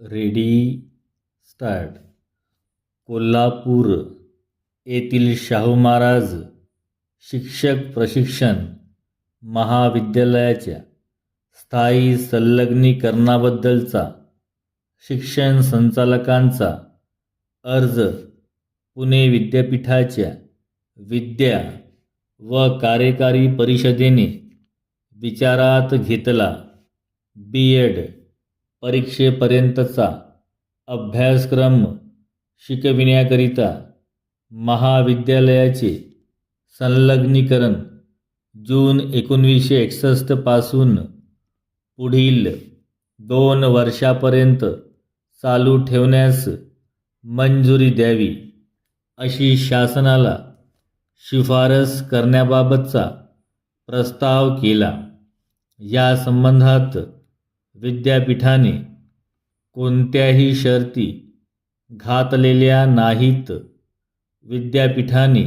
Ready start. Kolhapur येथील शाहू महाराज शिक्षक प्रशिक्षण महाविद्यालयाच्या स्थायी संलग्नीकरणाबद्दलचा शिक्षण संचालकांचा अर्ज पुणे विद्यापीठाच्या विद्या व कार्यकारी परिषदेने विचारात घेतला. बी एड परीक्षेपर्यंतचा अभ्यासक्रम शिकविण्याकरिता महाविद्यालयाचे संलग्नीकरण जून एकोणवीसशे एकसष्टपासून पुढील दोन वर्षापर्यंत चालू ठेवण्यास मंजुरी द्यावी अशी शासनाला शिफारस करण्याबाबतचा प्रस्ताव केला. या संबंधात विद्यापीठाने कोणत्याही शर्ती घातलेल्या नाहीत. विद्यापीठाने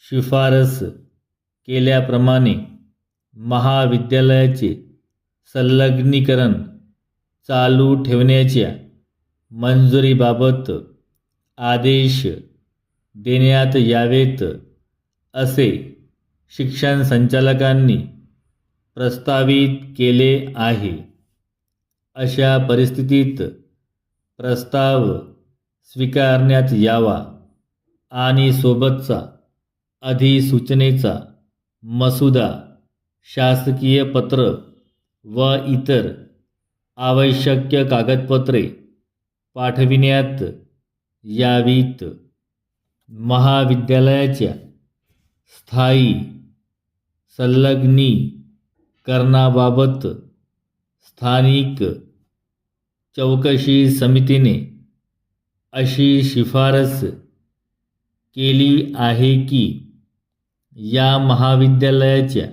शिफारस केल्याप्रमाणे महाविद्यालयाचे संलग्नीकरण चालू ठेवण्याच्या मंजुरीबाबत आदेश देण्यात यावेत असे शिक्षण संचालकांनी प्रस्तावित केले आहे. अशा परिस्थितीत प्रस्ताव स्वीकारण्यात यावा आणि सोबतचा अधिसूचनेचा मसुदा शासकीय पत्र व इतर आवश्यक कागदपत्रे पाठविण्यात यावीत. महाविद्यालयाच्या स्थायी संलग्नीकरणाबाबत स्थानिक चौकशी समितीने अशी शिफारस केली आहे की या महाविद्यालयाच्या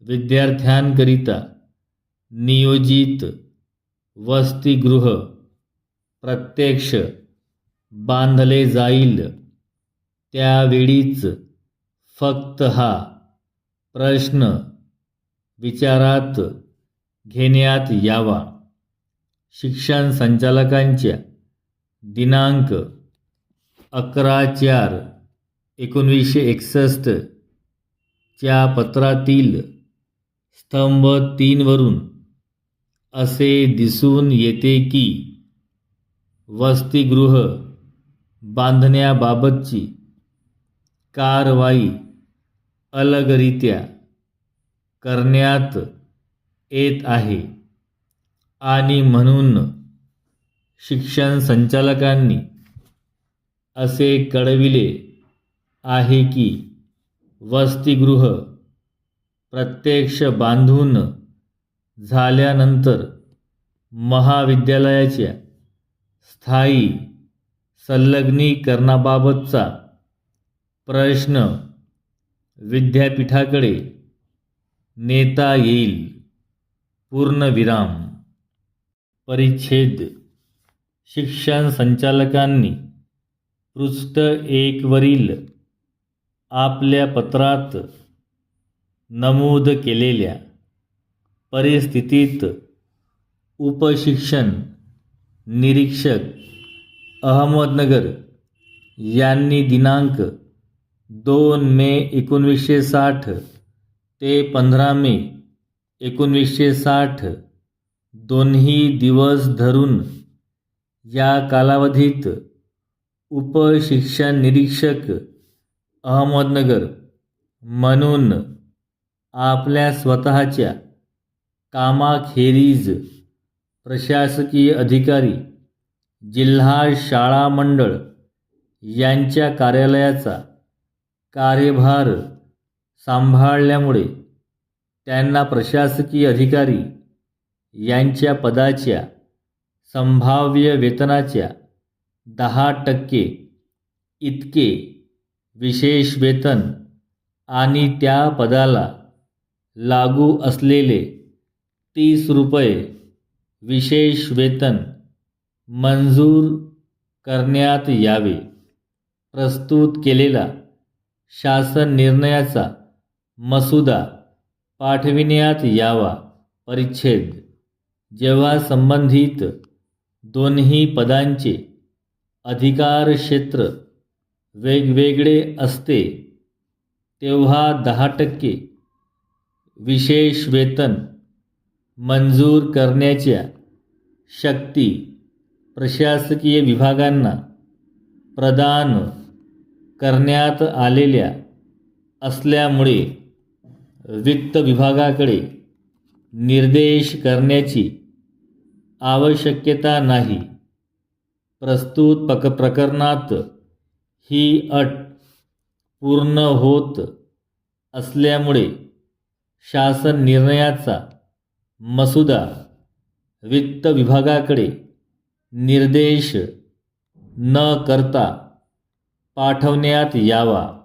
विद्यार्थ्यांकरिता नियोजित वसतिगृह प्रत्यक्ष बांधले जाईल. त्यावेळीच फक्त हा प्रश्न विचारात घेण्यात यावा. शिक्षण संचालकांच्या दिनांक अकरा चार एकोणवीसशे एकसष्ट च्या पत्रातील स्तंभ तीनवरून असे दिसून येते की वसतिगृह बांधण्याबाबतची कारवाई अलगरित्या करण्यात येत आहे. आणि म्हणून शिक्षण संचालकांनी असे कळविले आहे की वसतिगृह प्रत्यक्ष बांधून झाल्यानंतर महाविद्यालयाच्या स्थायी संलग्नीकरणाबाबतचा प्रश्न विद्यापीठाकडे नेता येईल. पूर्णविराम, परिच्छेद, शिक्षण संचालकांनी पृष्ठ एकवरील आपल्या पत्रात नमूद केलेल्या परिस्थितीत उपशिक्षण निरीक्षक अहमदनगर यांनी दिनांक दोन मे एकोणवीसशे साठ ते पंधरा मे एकोणवीसशे साठ दोन्ही दिवस धरून या कालावधीत उपशिक्षण निरीक्षक अहमदनगर म्हणून आपल्या स्वतःच्या कामाखेरीज प्रशासकीय अधिकारी जिल्हा शाळा मंडळ यांच्या कार्यालयाचा कार्यभार सांभाळल्यामुळे त्यांना प्रशासकीय अधिकारी यांच्या पदाच्या संभाव्य वेतनाच्या दहा टक्के इतके विशेष वेतन आणि त्या पदाला लागू असलेले तीस रुपये विशेष वेतन मंजूर करण्यात यावे. प्रस्तुत केलेला शासन निर्णयाचा मसुदा पाठविण्यात यावा. परिच्छेद. जेव्हा संबंधित दोन्ही पदांचे अधिकार क्षेत्र वेगवेगळे असते तेव्हा दहा टक्के विशेष वेतन मंजूर करण्याच्या शक्ती प्रशासकीय विभागांना प्रदान करण्यात आलेल्या असल्यामुळे वित्त विभागाकडे निर्देश करण्याची आवश्यकता नाही. प्रस्तुत पक प्रकरणात ही अट पूर्ण होत असल्यामुळे शासन निर्णयाचा मसुदा वित्त विभागाकडे निर्देश न करता पाठवण्यात यावा.